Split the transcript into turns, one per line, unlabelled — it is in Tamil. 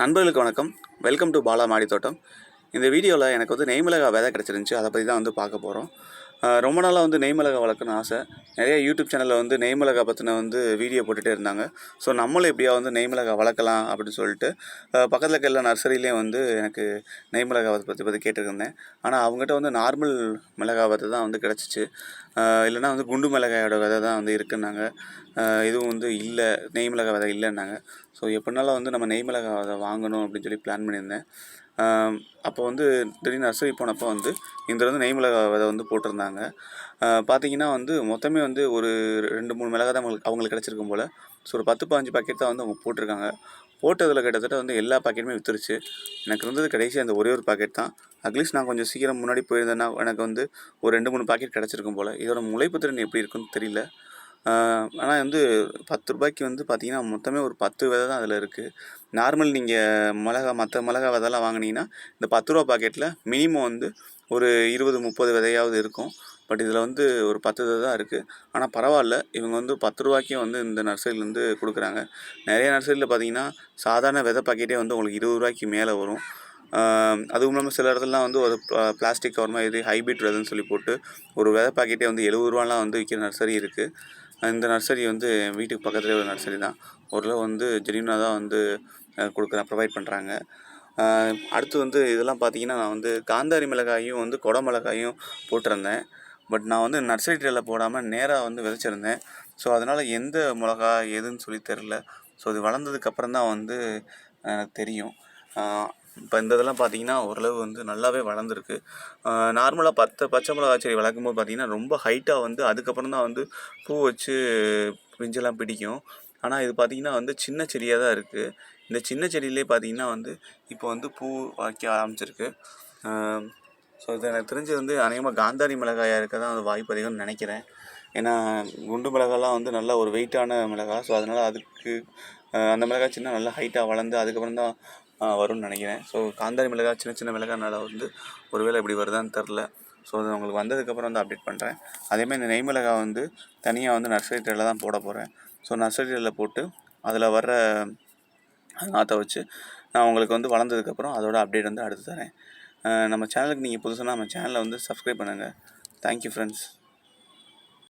நண்பர்களுக்கு வணக்கம். வெல்கம் டு பாலா மாடி தோட்டம். இந்த வீடியோவில் எனக்கு வந்து நெய்மிளகா விதை கிடச்சிருந்துச்சி. அதை பற்றி தான் வந்து பார்க்க போகிறோம் ரொம்ப நாளாக வந்து நெய்மிளகா வளர்க்கணும்னு ஆசை. நிறைய யூடியூப் சேனலில் வந்து நெய்மிளகா பற்றின வந்து வீடியோ போட்டுகிட்டே இருந்தாங்க. ஸோ நம்மளும் எப்படியா வந்து நெய்மிளகா வளர்க்கலாம் அப்படின்னு சொல்லிட்டு பக்கத்தில் இருக்க எல்லா நர்சரியிலையும் வந்து எனக்கு நெய்மிளகா பற்றி பற்றி கேட்டிருந்தேன். ஆனால் அவங்ககிட்ட வந்து நார்மல் மிளகா பற்றி தான் வந்து கிடச்சிச்சு. இல்லைன்னா வந்து குண்டு மிளகாயோட விதை தான் வந்து இருக்குன்னாங்க. இதுவும் வந்து இல்லை நெய் மிளகா விதை இல்லைன்னாங்க. ஸோ எப்படினாலும் வந்து நம்ம நெய் மிளகா விதை வாங்கணும் அப்படின்னு சொல்லி பிளான் பண்ணியிருந்தேன். அப்போ வந்து திடீர்னு நர்சரி போனப்போ வந்து இந்த வந்து நெய் மிளகா விதை வந்து போட்டிருந்தாங்க. ஆஹ் பார்த்தீங்கன்னா வந்து மொத்தமே வந்து ஒரு ரெண்டு மூணு மிளகா தான் அவங்களுக்கு அவங்களுக்கு கிடச்சிருக்கும் போல். ஸோ ஒரு பத்து பாஞ்சு பாக்கெட் தான் வந்து அவங்க போட்டிருக்காங்க. போட்டதில் கிட்டத்தட்ட வந்து எல்லா பாக்கெட்டுமே விற்றுருச்சு எனக்கு இருந்தது கடைசி அந்த ஒரே ஒரு பாக்கெட் தான். அட்லீஸ்ட் நான் கொஞ்சம் சீக்கிரம் முன்னாடி போயிருந்தேன்னா எனக்கு வந்து ஒரு ரெண்டு மூணு பாக்கெட் கிடச்சிருக்கும் போல். இதோட முளைப்பு திறன் எப்படி இருக்குன்னு தெரியல. ஆனால் வந்து பத்து ரூபாய்க்கு வந்து பார்த்தீங்கன்னா மொத்தமே ஒரு பத்து விதை தான் அதில் இருக்குது நார்மல் நீங்கள் மிளகா மற்ற மிளகா விதைலாம் வாங்குனீங்கன்னா இந்த பத்து ரூபா பாக்கெட்டில் மினிமம் வந்து ஒரு இருபது முப்பது விதையாவது இருக்கும். பட் இதில் வந்து ஒரு பத்து விதை தான் இருக்குது ஆனால் பரவாயில்ல. இவங்க வந்து பத்து ரூபாய்க்கும் வந்து இந்த நர்சரியிலேருந்து கொடுக்குறாங்க. நிறைய நர்சரியில் பார்த்தீங்கன்னா சாதாரண விதை பாக்கெட்டே வந்து உங்களுக்கு இருபது ரூபாய்க்கு மேலே வரும். அதுவும் இல்லாமல் சில இடத்துலலாம் வந்து ஒரு பிளாஸ்டிக் கவர் மாதிரி ஹைபிரிட் விதைன்னு சொல்லி போட்டு ஒரு விதை பாக்கெட்டே வந்து எழுபது ரூபாலாம் வந்து விற்கிற நர்சரி இருக்குது இந்த நர்சரி வந்து வீட்டுக்கு பக்கத்துலேயே ஒரு நர்சரி தான். ஓரளவு வந்து ஜெனியூனாக தான் வந்து கொடுக்குறேன் ப்ரொவைட் பண்ணுறாங்க அடுத்து வந்து இதெல்லாம் பார்த்தீங்கன்னா நான் வந்து காந்தாரி மிளகாயும் வந்து கொடை மிளகாயும் போட்டிருந்தேன். பட் நான் வந்து நர்சரி ட்ரேயில் போடாமல் நேராக வந்து விதைச்சிருந்தேன். ஸோ அதனால் எந்த மிளகா எதுன்னு சொல்லி தெரில ஸோ இது வளர்ந்ததுக்கப்புறம் தான் வந்து எனக்கு தெரியும். இப்போ இந்த இதெல்லாம் பார்த்தீங்கன்னா ஓரளவு வந்து நல்லாவே வளர்ந்துருக்கு. நார்மலாக பத்து பச்சை மிளகா செடி வளர்க்கும் போது பார்த்தீங்கன்னா ரொம்ப ஹைட்டாக வந்து அதுக்கப்புறம் தான் வந்து பூ வச்சு பிஞ்செல்லாம் பிடிக்கும். ஆனால் இது பார்த்தீங்கன்னா வந்து சின்ன செடியாக தான் இருக்குது இந்த சின்ன செடியிலே பார்த்தீங்கன்னா வந்து இப்போ வந்து பூ வைக்க ஆரம்பிச்சிருக்கு. ஸோ இது எனக்கு தெரிஞ்சு வந்து அநேகமாக காந்தாரி மிளகாயாக இருக்க தான் அது வாய்ப்பு அதிகம்னு நினைக்கிறேன். ஏன்னா குண்டு மிளகாலாம் வந்து நல்ல ஒரு வெயிட்டான மிளகாய் ஸோ அதனால் அதுக்கு அந்த மிளகாய் சின்ன நல்லா ஹைட்டாக வளர்ந்து அதுக்கப்புறம் தான் வரும்னு நினைக்கிறேன். ஸோ காந்தாரி மிளகாய் சின்ன சின்ன மிளகாய்னால வந்து ஒருவேளை இப்படி வருதான்னு தெரில ஸோ அது உங்களுக்கு வந்ததுக்கப்புறம் வந்து அப்டேட் பண்ணுறேன் அதேமாதிரி இந்த நெய் மிளகாய் வந்து தனியாக வந்து நர்சரி ட்ரேல தான் போட போகிறேன் ஸோ நர்சரி போட்டு அதில் வர்ற நாற்றை வச்சு நான் உங்களுக்கு வந்து வளர்ந்ததுக்கப்புறம் அதோட அப்டேட் வந்து அடுத்து தரேன். நம்ம சேனலுக்கு நீங்கள் புதுசுனா நம்ம சேனலை வந்து சப்ஸ்கிரைப் பண்ணுங்கள் தேங்க்யூ ஃப்ரெண்ட்ஸ்